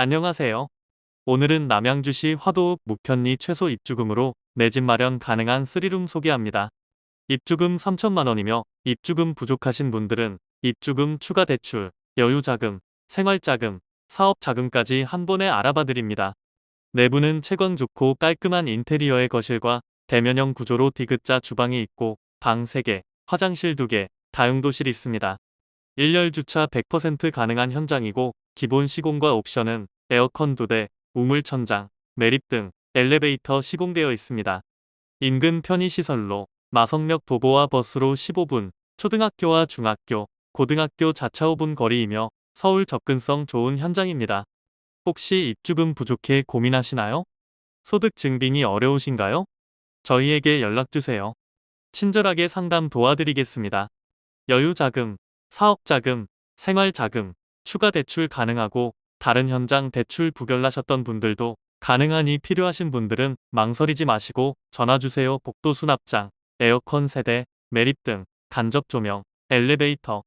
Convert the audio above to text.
안녕하세요. 오늘은 남양주시 화도읍 묵현리 최소 입주금으로 내 집 마련 가능한 3룸 소개합니다. 입주금 3천만 원이며 입주금 부족하신 분들은 입주금 추가 대출, 여유자금, 생활자금, 사업자금까지 한 번에 알아봐 드립니다. 내부는 채광 좋고 깔끔한 인테리어의 거실과 대면형 구조로 디귿자 주방이 있고 방 3개, 화장실 2개, 다용도실 있습니다. 1열 주차 100% 가능한 현장이고 기본 시공과 옵션은 에어컨 2대, 우물 천장, 매립 등 엘리베이터 시공되어 있습니다. 인근 편의시설로 마성역 도보와 버스로 15분, 초등학교와 중학교, 고등학교 자차 5분 거리이며 서울 접근성 좋은 현장입니다. 혹시 입주금 부족해 고민하시나요? 소득 증빙이 어려우신가요? 저희에게 연락주세요. 친절하게 상담 도와드리겠습니다. 여유자금, 사업자금, 생활자금, 추가 대출 가능하고 다른 현장 대출 부결나셨던 분들도 가능하니 필요하신 분들은 망설이지 마시고 전화주세요. 복도 수납장, 에어컨 세대, 매립 등 간접 조명, 엘리베이터,